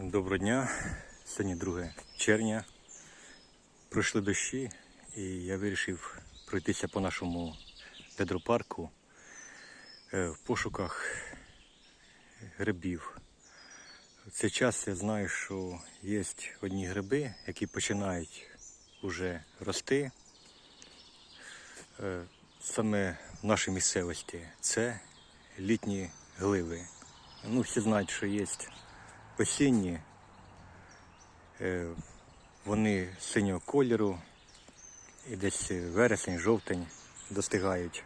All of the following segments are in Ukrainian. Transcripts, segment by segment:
Доброго дня. Сьогодні 2 червня. Пройшли дощі і я вирішив пройтися по нашому педропарку е, в пошуках грибів. В цей час я знаю, що є одні гриби, які починають вже рости. Е, Саме в нашій місцевості це літні гливи. Ну, всі знають, що є осінні, е, вони синього кольору, і десь вересень, жовтень достигають.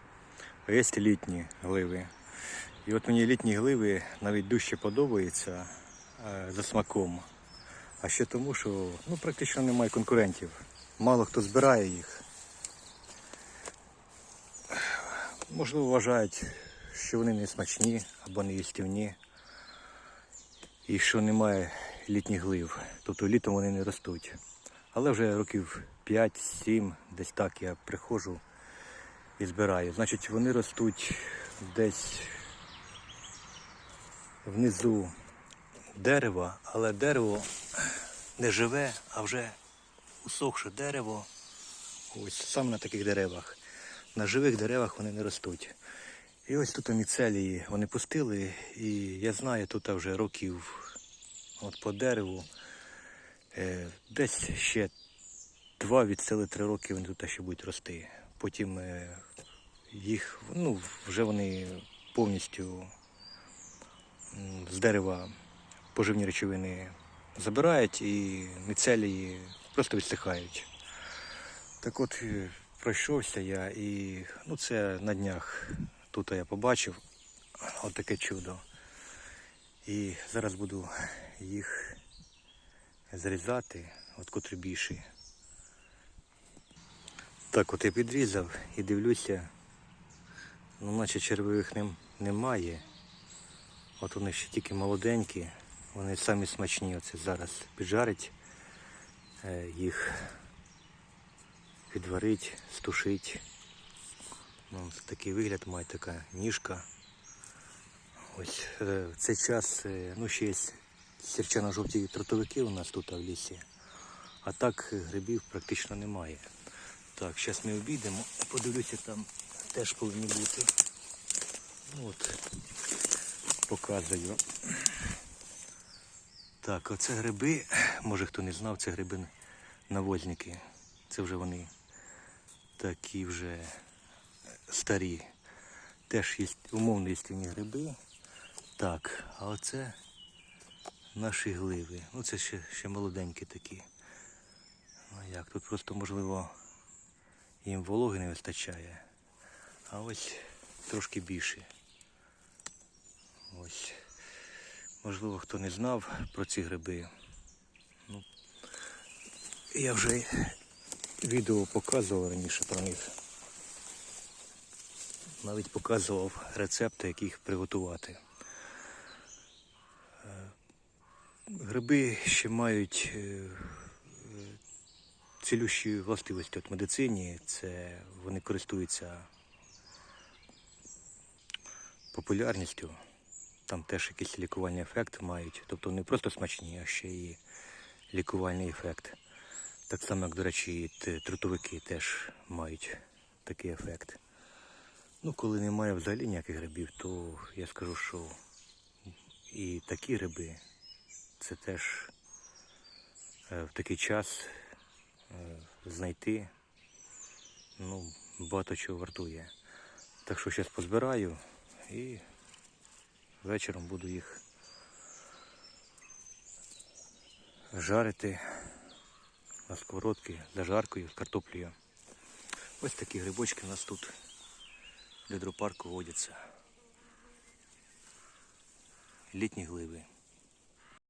А є літні гливи. І от мені літні гливи навіть дужче подобаються е, за смаком. А ще тому, що ну, практично немає конкурентів. Мало хто збирає їх. Можливо, вважають, що вони не смачні або не їстівні. І що немає літніх глив. Тобто літом вони не ростуть. Але вже років 5-7, десь так я приходжу і збираю. Значить, вони ростуть десь внизу дерева, але дерево не живе, а вже усохше дерево. Ось саме на таких деревах. На живих деревах вони не ростуть. І ось тут міцелії вони пустили, і я знаю, тут вже років от по дереву е, десь ще два відсили три роки вони тут ще будуть рости. Потім е, їх, ну, вже вони повністю з дерева поживні речовини забирають і міцелії просто відсихають. Так от е, пройшовся я і ну, це на днях тут я побачив отаке чудо. І зараз буду їх зрізати, от котрі більші. Так, от я підрізав і дивлюся, ну наче червових нем, немає. От вони ще тільки молоденькі, вони самі смачні. Оце зараз піджарить е, їх, відварить, стушить. Ну, такий вигляд має така ніжка. Ось е, в цей час е, ну, ще є сірчано-жовті тротовики у нас тут в лісі, а так е, грибів практично немає. Так, зараз ми обійдемо, подивлюся, там теж повинні бути. Ну, От, показую. Так, оце гриби, може хто не знав, це гриби навозники. Це вже вони такі вже старі. Теж є умовно їстівні гриби. Так, а оце наші гливи. Ну це ще, ще молоденькі такі. Ну як, тут просто можливо їм вологи не вистачає. А ось трошки більше. Ось. Можливо, хто не знав про ці гриби. Ну, я вже відео показував раніше про них. Навіть показував рецепти, як їх приготувати. Е, Гриби ще мають е, е, цілющі властивості в медицині. Це вони користуються популярністю. Там теж якийсь лікувальний ефект мають. Тобто не просто смачні, а ще і лікувальний ефект. Так само, як, до речі, трутовики теж мають такий ефект. Ну, коли немає взагалі ніяких грибів, то я скажу, що і такі гриби це теж е, в такий час е, знайти ну, багато чого вартує. Так що зараз позбираю і вечором буду їх жарити на сковородці за жаркою з картоплею. Ось такі грибочки у нас тут для дропарку водяться. Літні гливи.